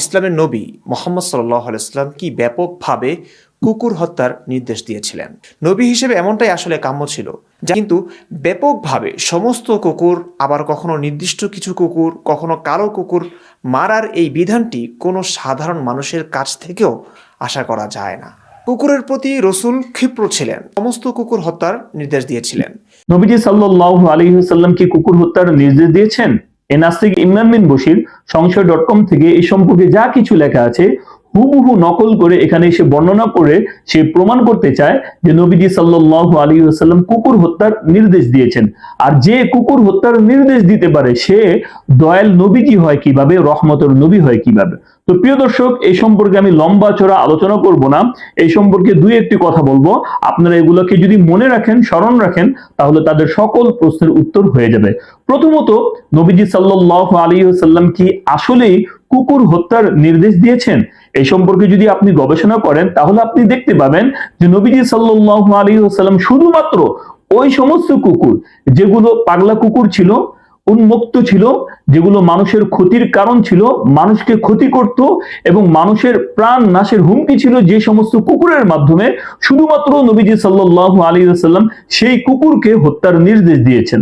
ইসলামের নবী মোহাম্মদ সাল্লাহ আলাইসলাম কি ব্যাপকভাবে কুকুর হত্যার নির্দেশ দিয়েছিলেন? নবী হিসেবে এমনটাই আসলে কাম্য ছিল, যা কিন্তু ব্যাপকভাবে সমস্ত কুকুর, আবার কখনো নির্দিষ্ট কিছু কুকুর, কখনো কালো কুকুর মারার এই বিধানটি কোনো সাধারণ মানুষের কাছ থেকেও আশা করা যায় না। কুকুরের প্রতি রসুল ক্ষিপ্র ছিলেন, সমস্ত কুকুর হত্যার নির্দেশ দিয়েছিলেন। নবীজি সাল্লাল্লাহু আলাইহি ওয়াসাল্লাম কি কুকুর হত্যার নির্দেশ দিয়েছেন? এ নাস্তিক ইমরান বিন বশির, সংশয় ডট কম থেকে এই সম্পর্কে যা কিছু লেখা আছে হুবহু নকল করে এখানে এসে বর্ণনা করে সে প্রমাণ করতে চায় যে নবীজি সাল্লাল্লাহু আলাইহি ওয়াসাল্লাম কুকুর হত্যার নির্দেশ দিয়েছেন। আর যে কুকুর হত্যার নির্দেশ দিতে পারে, সে দয়াল নবীজি হয় কীভাবে, রহমতের নবী হয় কীভাবে? তো প্রিয় দর্শক, এই সম্পর্কে আমি লম্বা চড়া আলোচনা করব না। এই সম্পর্কে দুই একটি কথা বলব। আপনারা এগুলোকে যদি মনে রাখেন, স্মরণ রাখেন, তাহলে তাদের সকল প্রশ্নের উত্তর হয়ে যাবে। প্রথমত, নবীজি সাল্লাল্লাহু আলাইহি ওয়াসাল্লাম কি আসলেই কুকুর হত্যার নির্দেশ দিয়েছেন, এই সম্পর্কে যদি আপনি গবেষণা করেন, তাহলে আপনি দেখতে পাবেন যে নবীজি সাল্লাল্লাহু আলাইহি ওয়াসাল্লাম শুধুমাত্র ওই সমস্ত কুকুর, যেগুলো পাগলা কুকুর ছিল, উন্মুক্ত ছিল, যেগুলো মানুষের ক্ষতির কারণ ছিল, মানুষকে ক্ষতি করত এবং মানুষের প্রাণ নাশের হুমকি ছিল যে সমস্ত কুকুরের মাধ্যমে, শুধুমাত্র নবীজি সাল্লাল্লাহু আলাইহি ওয়াসাল্লাম সেই কুকুরকে হত্যার নির্দেশ দিয়েছেন।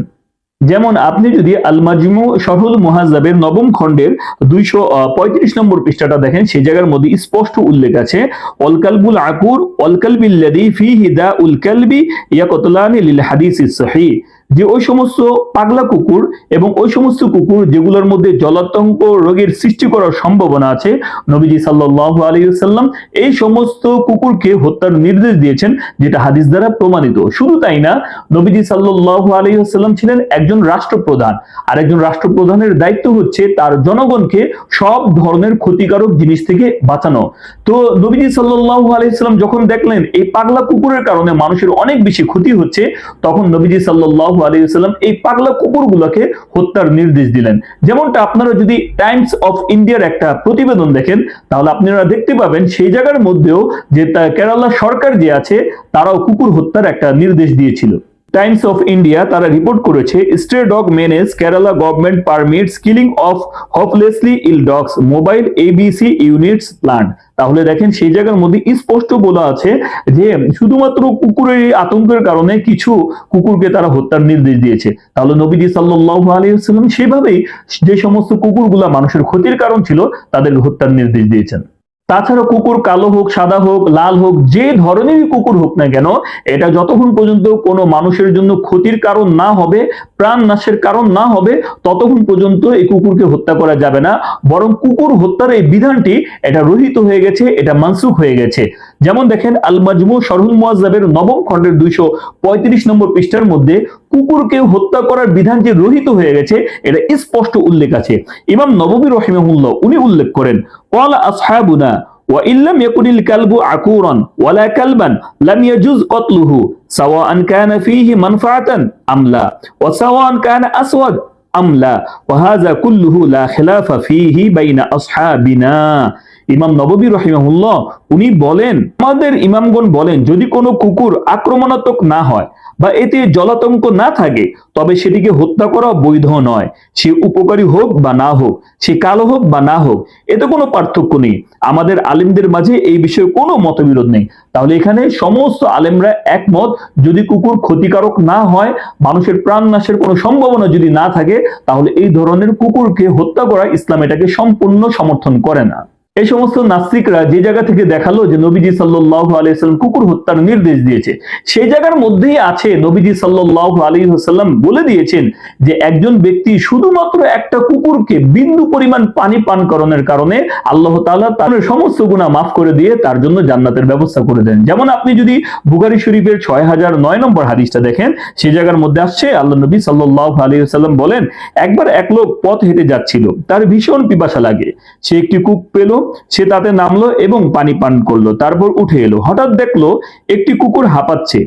যেমন আপনি যদি আলমাজিমু শহুল মহাজাবের নবম খণ্ডের দুইশো পঁয়ত্রিশ নম্বর পৃষ্ঠাটা দেখেন, সেই জায়গার মধ্যে স্পষ্ট উল্লেখ আছে অলকালবুল আকুর অলকালবিল্লাদি ফি হিদা উলকালবি ইয়াকতলানি লিল হাদিস সহি যে ওই সমস্ত পাগলা কুকুর এবং ওই সমস্ত কুকুর যেগুলোর মধ্যে জলাতঙ্ক রোগের সৃষ্টি করার সম্ভাবনা আছে, নবীজি সাল্লাল্লাহু আলাইহি ওয়াসাল্লাম এই সমস্ত কুকুরকে হত্যার নির্দেশ দিয়েছেন, যেটা হাদিস দ্বারা প্রমাণিত। শুধু তাই না, নবীজি সাল্লাল্লাহু আলাইহি ওয়াসাল্লাম ছিলেন একজন রাষ্ট্রপ্রধান। আর একজন রাষ্ট্রপ্রধানের দায়িত্ব হচ্ছে তার জনগণকে সব ধরনের ক্ষতিকারক জিনিস থেকে বাঁচানো। তো নবীজি সাল্লাল্লাহু আলাইহি ওয়াসাল্লাম যখন দেখলেন এই পাগলা কুকুরের কারণে মানুষের অনেক বেশি ক্ষতি হচ্ছে, তখন নবীজি সাল্লাল্লাহু ওয়াসাল্লাম এই পাগলা কুকুরগুলোকে হত্যার নির্দেশ দিলেন। যেমনটা আপনারা যদি টাইমস অফ ইন্ডিয়ার একটা প্রতিবেদন দেখেন, তাহলে আপনারা দেখতে পাবেন সেই জায়গার মধ্যেও যে কেরালা সরকার যে আছে, তারাও কুকুর হত্যার একটা নির্দেশ দিয়েছিল। টাইমস অফ ইন্ডিয়া তারা রিপোর্ট করেছে stray dog menace Kerala government permits killing of hopelessly ill dogs mobile ABC units plant তাহলে দেখেন সেই জায়গার মধ্যে স্পষ্ট বলা আছে যে শুধুমাত্র কুকুরের আতঙ্কের কারণে কিছু কুকুরকে তারা হত্যার নির্দেশ দিয়েছে। তাহলে নবীজি সাল্লাল্লাহু আলাইহি ওয়াসাল্লাম সেভাবেই যে সমস্ত কুকুরগুলা মানুষের ক্ষতির কারণ ছিল তাদের হত্যার নির্দেশ দিয়েছেন। তাছাড়া কুকুর কালো হোক, সাদা হোক, লাল হোক, যে ধরনেরই কুকুর হোক না কেন, এটা যতক্ষণ পর্যন্ত কোনো মানুষের জন্য ক্ষতির কারণ না হবে, প্রাণ নাশের কারণ না হবে, ততক্ষণ পর্যন্ত এই কুকুরকে হত্যা করা যাবে না। বরং কুকুর হত্যার এই বিধানটি এটা রহিত হয়ে গেছে, এটা মানসুখ হয়ে গেছে। যেমন দেখেন আল মাজমু শরহুল মুয়াজ্জাবের নবম খণ্ডের দুইশো পঁয়ত্রিশ নম্বর পৃষ্ঠার মধ্যে কুকুরকে হত্যা করার বিধান যে রহিত হয়ে গেছে, এটা স্পষ্ট উল্লেখ আছে। ইমাম নববী রহিমাহুল্লাহ, উনি উল্লেখ করেন قال أصحابنا وإن لم يكن الكلب عقورا ولا كلبا لم يجوز قتله سواء كان فيه منفعة أم لا وسواء كان أسود أم لا وهذا كله لا خلاف فيه بين أصحابنا. ইমাম নববী রহিমাহুল্লাহ, উনি বলেন, আমাদের ইমামগণ বলেন, যদি কোনো কুকুর আক্রমণাত্মক না হয় বা এতে জলাতঙ্ক না থাকে, তবে সেটিকে হত্যা করা বৈধ নয়। সে উপকারী হোক বা না হোক, সে কালো হোক বা না হোক, এতে কোনো পার্থক্য নেই। আমাদের আলেমদের মাঝে এই বিষয়ে কোনো মতবিরোধ নেই। তাহলে এখানে সমস্ত আলেমরা একমত, যদি কুকুর ক্ষতিকারক না হয়, মানুষের প্রাণ নাশের কোনো সম্ভাবনা যদি না থাকে, তাহলে এই ধরনের কুকুরকে হত্যা করা ইসলাম এটাকে সম্পূর্ণ সমর্থন করে না। এই সমস্ত নাস্তিকরা যে জায়গা থেকে দেখাল যে নবীজি সাল্লাল্লাহু আলাইহি সাল্লাম কুকুর হত্যার নির্দেশ দিয়েছে, সেই জায়গার মধ্যেই আছে নবীজি সাল্লাল্লাহু আলাইহি সাল্লাম বলে দিয়েছেন যে একজন ব্যক্তি শুধুমাত্র একটা কুকুরকে বিন্দু পরিমাণ পানি পান করানোর কারণে আল্লাহ তাআলা তার সমস্ত গুনাহ মাফ করে দিয়ে তার জন্য জান্নাতের ব্যবস্থা করে দেন। যেমন আপনি যদি বুখারী শরীফের ছয় হাজার নয় নম্বর হাদিসটা দেখেন সেই জায়গার মধ্যে আসছে, আল্লাহ নবী সাল্লাল্লাহু আলাইহি সাল্লাম বলেন, একবার এক লোক পথ হেঁটে যাচ্ছিল, তার ভীষণ পিপাসা লাগে। সে একটি কুক পেল সে তাতে নামলো এবং পানি পান করল। তারপর উঠে এলো। হঠাৎ দেখল একটি কুকুর হাঁপাচ্ছে।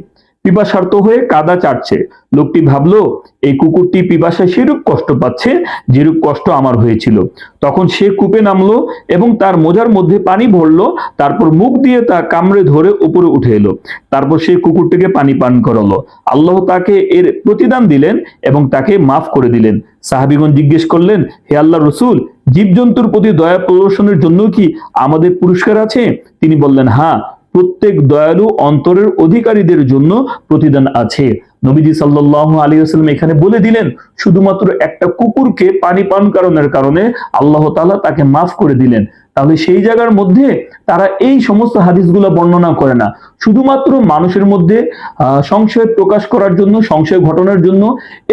পিপাসার্ত হয়ে কাদা চাটছে। লোকটি ভাবলো, এই কুকুরটি পিপাসায় সেরূপ কষ্ট পাচ্ছে যেরূপ কষ্ট আমার হয়েছিল। তখন সে কূপে নামলো এবং তার মোজার মধ্যে পানি ভরলো, তারপর মুখ দিয়ে তা কামড়ে ধরে উপরে উঠে এলো। তারপর সে কুকুরটিকে পানি পান করালো। আল্লাহ তাকে এর প্রতিদান দিলেন এবং তাকে মাফ করে দিলেন। সাহাবিগণ জিজ্ঞেস করলেন, হে আল্লাহ রসুল, জীবজন্তুর প্রতি দয়া প্রদর্শনের জন্য কি আমাদের পুরস্কার আছে? তিনি বললেন হ্যাঁ প্রত্যেক দয়ালু অন্তরের অধিকারীদের জন্য প্রতিদান আছে। নবীজি সাল্লাহ আলী আসলাম এখানে বলে দিলেন, শুধুমাত্র একটা কুকুরকে পানি পান কারণের কারণে আল্লাহ তাআলা তাকে মাফ করে দিলেন। তাহলে সেই জায়গার মধ্যে তারা এই সমস্ত হাদিসগুলো বর্ণনা করে না। শুধুমাত্র মানুষের মধ্যে সংশয় প্রকাশ করার জন্য, সংশয় ঘটনার জন্য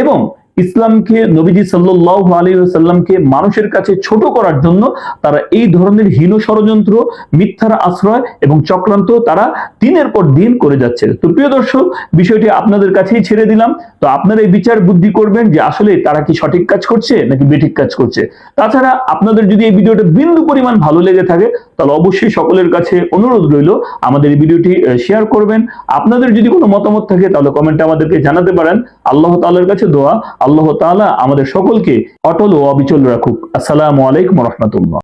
এবং ইসলামকে, নবীজি সাল্লাহ আলী সাল্লামকে মানুষের কাছে ছোট করার জন্য তারা এই ধরনের হীন ষড়যন্ত্র, মিথ্যার আশ্রয় এবং চক্রান্ত তারা দিনের পর দিন করে যাচ্ছে। তো প্রিয় দর্শক, বিষয়টি আপনাদের কাছেই ছেড়ে দিলাম। তো আপনারা এই বিচার বুদ্ধি করবেন যে আসলে তারা কি সঠিক কাজ করছে নাকি বেঠিক কাজ করছে। তাছাড়া আপনাদের যদি এই ভিডিওটা বিন্দু পরিমাণ ভালো লেগে থাকে, তাহলে অবশ্যই সকলের কাছে অনুরোধ রইল আমাদের এই ভিডিওটি শেয়ার করবেন। আপনাদের যদি কোনো মতামত থাকে, তাহলে কমেন্টে আমাদেরকে জানাতে পারেন। আল্লাহ তাআলার কাছে দোয়া আল্লাহ তালা আমাদের সকলকে অটল ও অবিচল রাখুক। আসসালামু আলাইকুম রহমতুল্লাহ।